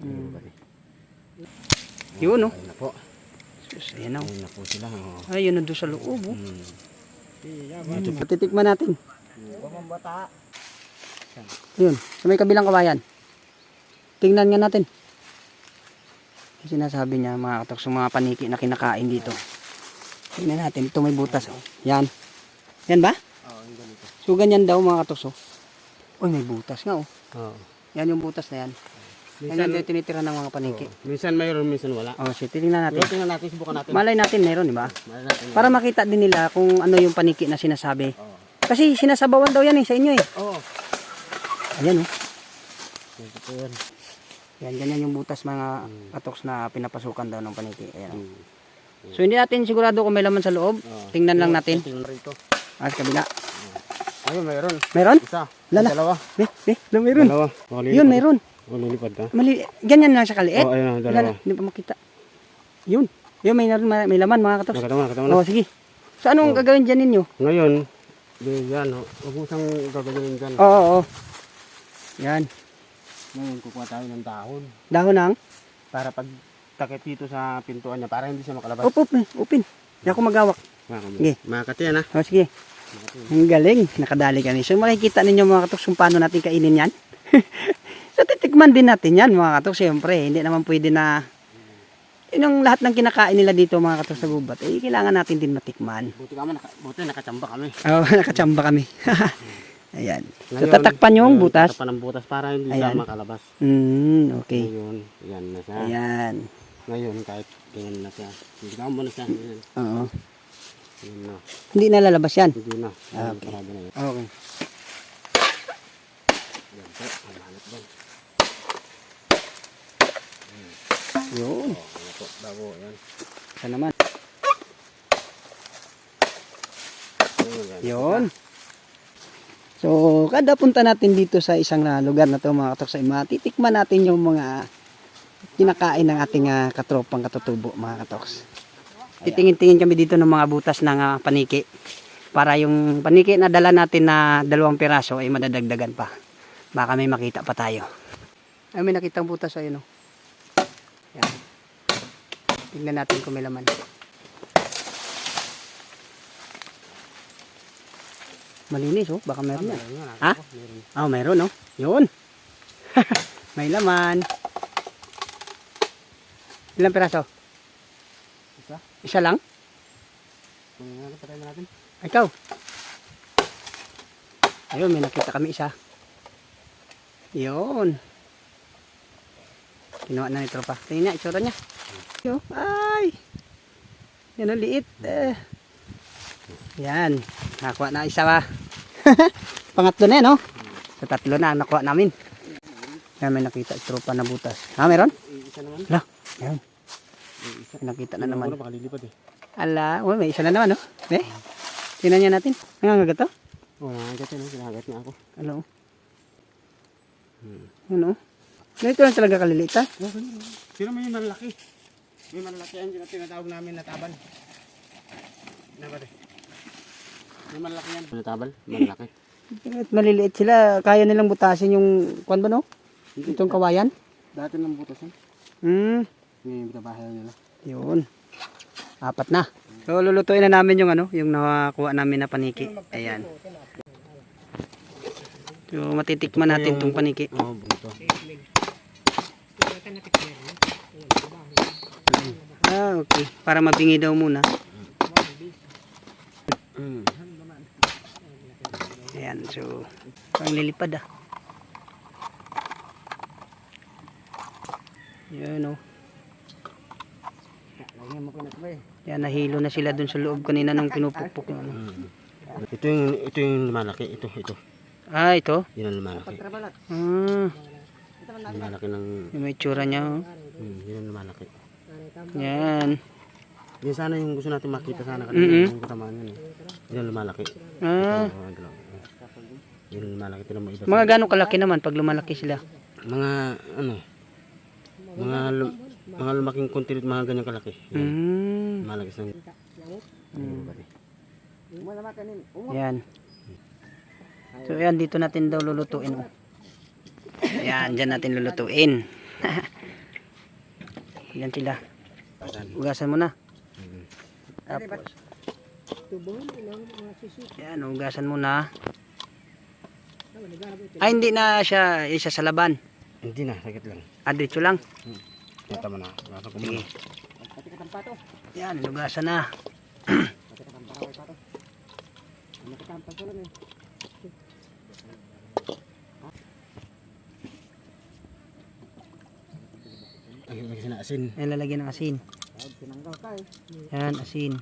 Mm. Bali. Yun, oh. Ayun na po. Sus, ayan oh. Ayun na po sila. Oh. Ayun na doon sa loob, oh. Hmm. Mm. Titikman natin. Yun, sa may kabilang kawayan. Tingnan nga natin. Sinasabi niya, mga katok, mga paniki na kinakain dito. Tingnan natin, ito may butas. Oh. Yan. Yan ba? Oo, yung ganito. So, ganyan daw mga katok. Oh. Uy, may butas nga, oh. Oo. Yan yung butas na yan. Yan Minsan, yung daw tinitira ng mga paniki. oo. minsan mayroon, minsan wala. Oh, sige, tingnan natin. Pero tingnan natin, subukan natin. Malay natin meron, di ba? Malay natin. Para makita din nila kung ano yung paniki na sinasabi. Oo. Kasi sinasabawan daw yan eh, sa inyo eh. Oo. Ayan oh. Po yan. Yan, ganyan yung butas mga katoks na pinapasukan daw ng paniki. Ayan. oh. Hmm. So hindi natin sigurado kung may laman sa loob. Oo. Tingnan lang natin. Tingnan rito. Ah, sa kabila. Ayun, mayroon. Meron? Isa. Lala. Dalawa. Eh, eh, meron. Dalawa. Oh. Yun, meron. Oh, lilipad na. Mali, ganyan lang siya kaliit. Oh, ayun, Wala dalawa. na, hindi pa makita. Yun. Yun, may, may, may laman mga katoks. Nakatawa, nakatawa na. Oh, sige. So anong gagawin dyan ninyo? Ngayon, yan, oh. Huwag mo siyang gagawin dyan. Oo, oo, oo. Yan. Ngayon, kukuha tayo ng dahon. Dahon ng. Para pag takip dito sa pintuan niya, para hindi siya makalabas. Op, eh, open. Hindi ako magawak. Sige. Makati yan, ha? O, sige. Ang galing. Nakadali kami. So, makikita ninyo mga katoks kung paano natin kainin yan. so, titikman din natin yan mga katoks. Siyempre, hindi naman pwede na yun ang lahat ng kinakain nila dito mga katoks sa gubat. Eh, kailangan natin din matikman. Buti kami, naka, buti nakachamba kami. Oh, nakachamba kami. Ayan. So, Ngayon, tatakpan yung ngayon, butas. Tatakpan ng butas para hindi Ayan. siya makalabas. Hmm, okay. Ngayon, yan na siya. Ayan. Ngayon, kahit ganyan na siya. Hindi ka mo na siya. Oo. yan na. Hindi na lalabas yan. Hindi na. Ah, okay. na yan. Okay. Yan po, ang hanap dyan. Yun. Oh, yan. Isa naman. Yun. So, kada punta natin dito sa isang lugar na to mga katoks ay matitikman natin yung mga kinakain ng ating ah, katropang katutubo mga katoks. Titingin-tingin kami dito ng mga butas ng ah, paniki para yung paniki na dala natin na dalawang piraso ay madadagdagan pa. Baka may makita pa tayo. Ay, may nakitang butas ayun oh. Yan. Tingnan natin kung may laman. Malinis oh, baka meron. Ayun, yan, Ha? meron. Oh, mayroon, no? Yun. May laman. Ilang piraso? Isa? Isa lang? Kung ano, patayin na natin. Ikaw. Ayun, may nakita kami isa. Yun. Kinuha na ni tropa. Tingnan niya, itsura niya. Ay. Yan ang liit. Eh. Yan. Nakuha na isa ba? Pangatlo na yan, no? Sa tatlo na nakuha namin. Yan, may nakita tropa na butas. Ha, meron? Isa naman. Ala, yan. Nakita na naman. baka lilipad eh. Ala, oh, may isa na naman, no? Eh, tingnan niya natin. Nangangagat to? Oh, yan, oh. Sinagat niya ako. Ano? Hmm. Ano? Ganito lang talaga kaliliit, ha? Ganyan. oh. Pero may malaki. May malaki yan yung tinatawag namin na tabal. Ano ba rin? May malaki yan. Tabal? Malaki. At maliliit sila, kaya nilang butasin yung, kwan ba no? Itong kawayan? Dati ng butas yan. Hmm, Yung binabahay nila. yun. Apat na. So, lulutuin na namin yung ano, yung nakakuha namin na paniki. Ayan. So, matitikman natin tong paniki. Oo, oh, buto. Ah, okay. Para mapingi daw muna. Mm. Ayan, so, pang lilipad ah. Yan oh. Na sabay. Yan, nahilo na sila dun sa loob kanina nung pinupukpok yung ano. Ito yung, ito yung malaki. Ito, ito. Ah, ito. Yan ang malaki. Ah, Yung malaki ng... yung may tsura niya oh. Hmm, yan ang malaki. Yan. Yan sana yung gusto natin makita sana kanina. Yung katamaan yun eh. Yan ang malaki. Ah. Yan ang malaki. Ito mo iba. mga gano'ng kalaki naman pag lumalaki sila. Mga ano mga lum, mga lumaking kontinent mga ganyan kalaki. Yan. Hmm. Malaki sa Yan. So, yan, dito natin daw lulutuin. oh. Yan, dyan natin lulutuin. Yan sila. Asan? Ugasan mo na. Mm. Tapos. Yan, ugasan mo na. Ay, hindi na siya isa sa laban. Hindi na, sakit lang. Ah, diretso lang. Kita mo na. Nasa ko muna. Yan, ugasan na. Ay, may kasi na asin. Yan, lalagyan ng asin. Yan, asin.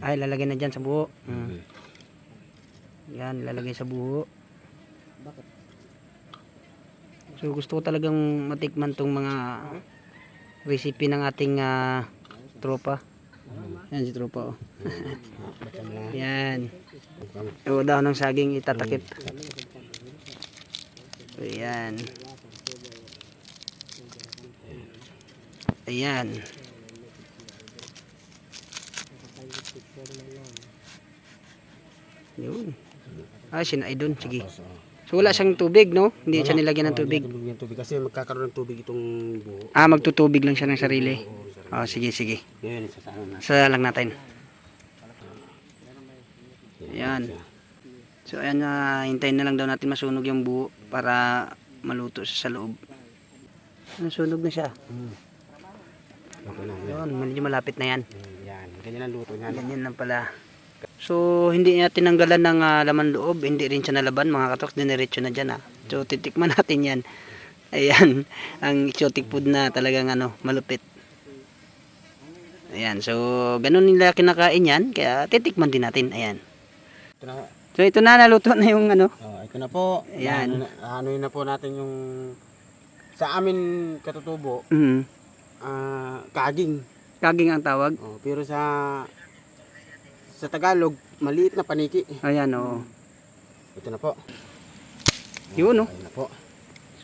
Ay, lalagyan na dyan sa buho. Mm. Yan, lalagay sa buho. So gusto ko talagang matikman tong mga recipe ng ating ah, tropa. Yan si tropa oh. Yan. O daw ng saging itatakip. So, yan. Ayan. Yun. Ah, sinay doon. Sige. Oh. So wala siyang tubig, no? Hindi siya nilagyan ng tubig. ng tubig. Kasi magkakaroon ng tubig itong buo. Ah, magtutubig lang siya ng sarili. Oo. Oh, sige, sige. Na. Sa lang natin. Ayan. So ayan na hintayin na lang daw natin masunog yung buo para maluto sa loob. Nasunog na siya. Mm. Okay na. Yun, medyo malapit na yan. Yan. Ganyan ang luto niyan. Ganyan lang pala. So, hindi niya tinanggalan ng ah, laman loob, hindi rin siya nalaban, mga katoks, diniretso na dyan ha. So, titikman natin yan. Ayan, ang exotic food na talagang ano, malupit. Ayan, so, ganun nila kinakain yan, kaya titikman din natin, ayan. Ito na. So, ito na, naluto na yung ano. Oh, ito na po. Ayan. Ano, na po natin yung sa amin katutubo, Mm, ah, kaging. kaging ang tawag. Oh, pero sa sa Tagalog, maliit na paniki. Ayan, oo. Ito na po. Yun, oh. Ayun na po.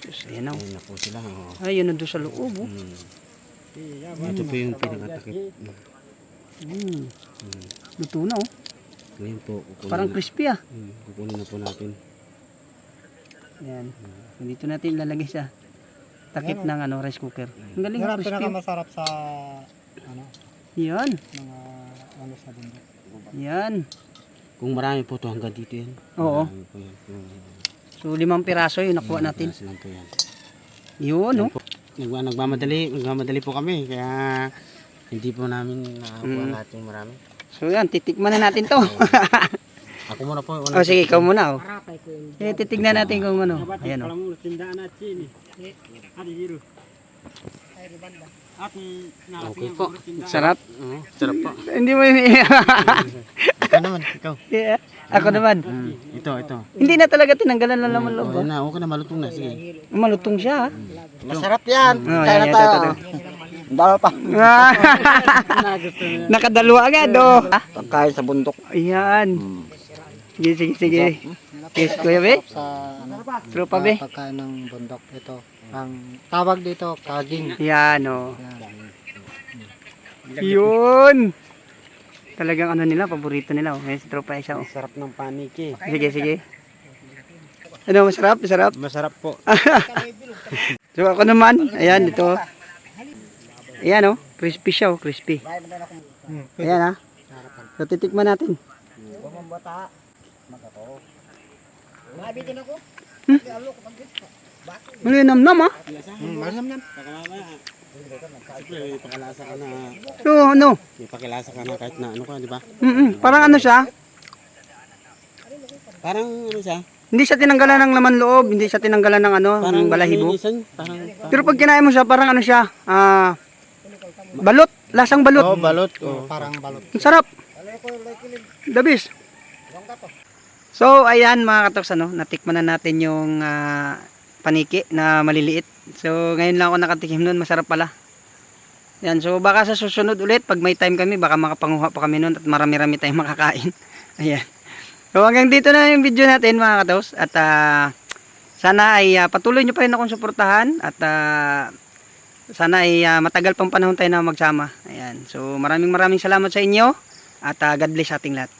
Sus, ayan, oh. Ayun na po sila. Oh. Ayun, nandun sa loob, oh. Mm. Ito po yung pinakatakip. Mm, Mm. luto na, oh. Ngayon po, kukunin, Parang crispy, ah. Mm, kukunin na po natin. Ayan. So, dito natin ilalagay sa takip ng ano, rice cooker. Ang galing, Yan oh, ang crispy. pinakamasarap sa ano, Yan. mga ano sa bundok. Yan. Kung marami po to hanggang dito yan. Oo. Marami po yan. Mm. So, limang piraso yung nakuha natin. Lang po yan. Yun, no? Nagma nagmamadali, nagmamadali po kami kaya hindi po namin nakakuha Mm. lahat yung marami. So, yan. Titikman na natin to. Ako muna po yung o, sige, ikaw muna, oh. Eh, titignan natin kung ano. Ayan, oh. Okay po. Sarap. Oo, sarap po. Hindi mo yun. Ikaw naman, ikaw. Yeah. Ako naman. Mm, ito, ito. Hindi na talaga tinanggalan ng laman loob. Oh, na, okay na, malutong na. Sige. Malutong siya. ah. Masarap yan. Oh, yan, yan, ito, ito, ito. Dalawa pa. Nakadalawa agad, oh. Pagkain sa bundok. Ayan. Sige, sige, sige. Yes, Kuya Be. Sa ano, Tropa Be. pagkain ng bundok. Ito. Ang tawag dito, kaging. Yan, oh. Yan. Yun. Talagang ano nila, paborito nila. Oh. May tropa isa. Oh. Sarap ng paniki. Sige, sige. Ano, masarap? Masarap? Masarap po. So ako naman, ayan, dito. Ayan, oh. Crispy siya, oh. Crispy. Ayan, ha. So, titikman natin. Hmm? Malinam nam, ha. Hmm, malam yan. Siyempre, pakalasa ka na. So, ano? May pakilasa ka na kahit na ano ka, di ba? Mm Parang ano siya? Parang ano siya? Hindi siya tinanggalan ng laman loob, hindi siya tinanggalan ng ano, ng balahibo. Parang, parang Pero pag kinain mo siya, parang ano siya, ah, balot, lasang balot. Oh, balot. Oh. Parang balot. Ang sarap. Dabis. So, ayan mga katoks, ano, natikman na natin yung ah, paniki na maliliit. So, ngayon lang ako nakatikim nun, masarap pala. Yan, so baka sa susunod ulit, pag may time kami, baka makapanguha pa kami nun at marami-rami tayong makakain. Ayan. So, hanggang dito na yung video natin mga katoks. At ah, sana ay ah, patuloy nyo pa rin akong suportahan at ah, sana ay ah, matagal pang panahon tayo na magsama. Ayan. So, maraming maraming salamat sa inyo at ah, God bless ating lahat.